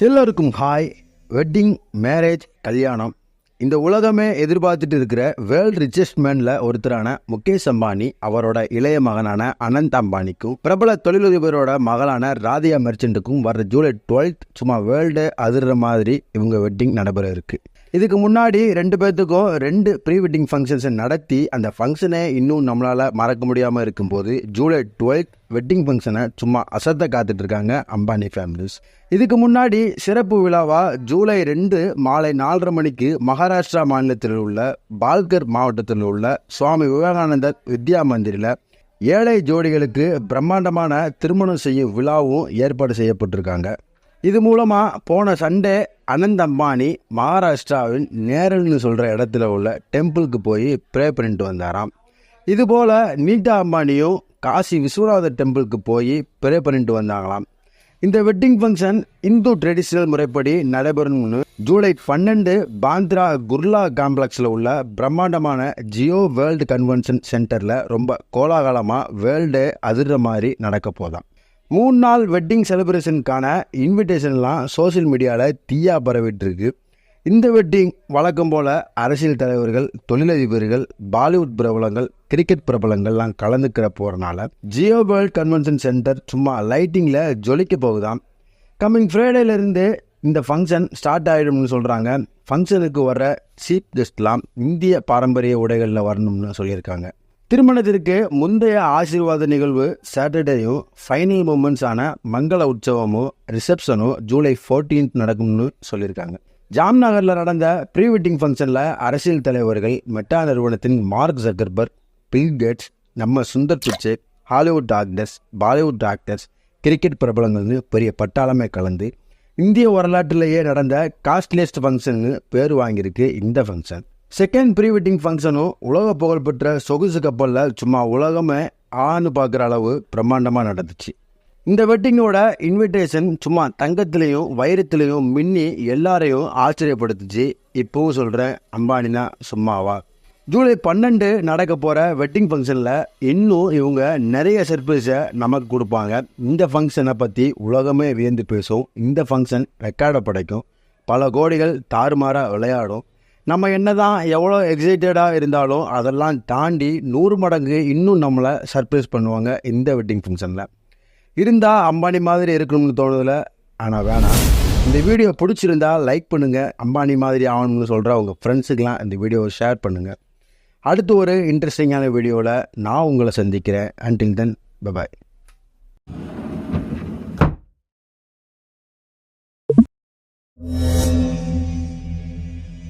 எல்லோருக்கும் hi wedding marriage கல்யாணம். இந்த உலகமே எதிர்பார்த்துட்டு இருக்கிற வேர்ல்ட் ரிச்சஸ்ட் மேனில் ஒருத்தரான முகேஷ் அம்பானி அவரோட இளைய மகனான அனந்த் அம்பானிக்கும் பிரபல தொழிலதிபரோட மகளான ராதியா மெர்ச்சன்ட்டுக்கும் வர ஜூலை டுவெல்த் சும்மா வேர்ல்டு அதிர்ற மாதிரி இவங்க வெட்டிங் நடைபெற இருக்குது இதுக்கு முன்னாடி ரெண்டு பேர்த்துக்கும் ரெண்டு ப்ரீ வெட்டிங் ஃபங்க்ஷன்ஸை நடத்தி அந்த ஃபங்க்ஷனை இன்னும் நம்மளால் மறக்க முடியாமல் இருக்கும்போது ஜூலை டுவெல்த் வெட்டிங் ஃபங்க்ஷனை சும்மா அசத்த காத்துட்டு இருக்காங்க அம்பானி ஃபேமிலிஸ் இதுக்கு முன்னாடி சிறப்பு விழாவாக ஜூலை ரெண்டு மாலை நாலரை மணிக்கு மகாராஷ்டிரா மாநிலத்தில் உள்ள பால்கர் மாவட்டத்தில் உள்ள சுவாமி விவேகானந்தர் வித்யா மந்திரில் ஏழை ஜோடிகளுக்கு பிரம்மாண்டமான திருமணம் செய்யும் விழாவும் ஏற்பாடு செய்யப்பட்டிருக்காங்க. இது மூலமாக போன சண்டே அனந்த் அம்பானி மகாராஷ்டிராவின் நேரல்னு சொல்கிற இடத்துல உள்ள டெம்பிளுக்கு போய் ப்ரே பண்ணிட்டு வந்தாராம். இதுபோல் நீதா அம்பானியும் காசி விஸ்வநாதர் டெம்பிளுக்கு போய் ப்ரே பண்ணிட்டு வந்தாங்களாம். இந்த வெட்டிங் ஃபங்க்ஷன் இந்து ட்ரெடிஷ்னல் முறைப்படி நடைபெறும்னு ஜூலை பன்னெண்டு பாந்த்ரா குர்லா காம்ப்ளெக்ஸில் உள்ள பிரம்மாண்டமான ஜியோ வேர்ல்டு கன்வென்ஷன் சென்டரில் ரொம்ப கோலாகலமாக வேர்ல்டு அதிர்ற மாதிரி நடக்க போதாம். மூணு நாள் வெட்டிங் செலிப்ரேஷனுக்கான இன்விடேஷன்லாம் சோஷியல் மீடியாவில் தீயாக பரவிட்டுருக்கு. இந்த வெட்டிங் வழக்கம் போல் அரசியல் தலைவர்கள் தொழிலதிபர்கள் பாலிவுட் பிரபலங்கள் கிரிக்கெட் பிரபலங்கள்லாம் கலந்துக்கிற போகிறனால ஜியோ வேர்ல்ட் கன்வென்ஷன் சென்டர் சும்மா லைட்டிங்கில் ஜொலிக்க போகுதாம். கம்மிங் ஃப்ரைடேலேருந்து இந்த ஃபங்க்ஷன் ஸ்டார்ட் ஆகிடும்னு சொல்கிறாங்க ஃபங்க்ஷனுக்கு வர சீஃப் கெஸ்ட்லாம் இந்திய பாரம்பரிய உடைகளில் வரணும்னு சொல்லியிருக்காங்க. திருமணத்திற்கு முந்தைய ஆசீர்வாத நிகழ்வு சாட்டர்டேயும் ஃபைனல் மூமெண்ட்ஸான மங்கள உற்சவமும் ரிசப்ஷனும் ஜூலை ஃபோர்டீன்த் நடக்கும்னு சொல்லியிருக்காங்க. ஜாம்நகரில் நடந்த ப்ரீ வெட்டிங் ஃபங்க்ஷனில் அரசியல் தலைவர்கள் மெட்டா நிறுவனத்தின் மார்க் ஜக்கர்பர்க் பில் கேட்ஸ் நம்ம Sundar Pichai Hollywood actors Bollywood actors cricket பிரபலங்கள்னு பெரிய பட்டாளமே கலந்து இந்திய வரலாற்றிலேயே நடந்த காஸ்ட்லியஸ்ட் ஃபங்க்ஷன்னு பேர் வாங்கியிருக்கு இந்த ஃபங்க்ஷன் செகண்ட் ப்ரீ வெட்டிங் ஃபங்க்ஷனும் உலக புகழ்பெற்ற சொகுசு கப்பலில் சும்மா உலகமே ஆன்னு பார்க்குற அளவு பிரம்மாண்டமாக நடந்துச்சு. இந்த வெட்டிங்கோட இன்விடேஷன் சும்மா தங்கத்திலையும் வைரத்திலையும் மின்னி எல்லாரையும் ஆச்சரியப்படுத்துச்சு. இப்போவும் சொல்கிறேன் அம்பானினா சும்மாவா? ஜூலை பன்னெண்டு நடக்க போகிற வெட்டிங் ஃபங்க்ஷனில் இன்னும் இவங்க நிறைய சர்ப்ரைஸை நமக்கு கொடுப்பாங்க. இந்த ஃபங்க்ஷனை பற்றி உலகமே வியந்து பேசும். இந்த ஃபங்க்ஷன் ரெக்கார்டை படைக்கும். பல கோடிகள் தாறுமாறாக விளையாடும். நம்ம என்ன தான் எவ்வளோ எக்ஸைட்டடாக இருந்தாலும் அதெல்லாம் தாண்டி நூறு மடங்கு இன்னும் நம்மளை சர்ப்ரைஸ் பண்ணுவாங்க இந்த வெட்டிங் ஃபங்க்ஷனில் இருந்தால் அம்பானி மாதிரி இருக்கணும்னு தோணுதில்ல ஆனால் வேணாம். இந்த வீடியோ பிடிச்சிருந்தா லைக் பண்ணுங்கள் அம்பானி மாதிரி ஆகணும்னு சொல்கிற உங்கள் ஃப்ரெண்ட்ஸுக்கெலாம் இந்த வீடியோவை ஷேர் பண்ணுங்கள் அடுத்து ஒரு இன்ட்ரெஸ்டிங்கான வீடியோவில் நான் உங்களை சந்திக்கிறேன். Until then bye bye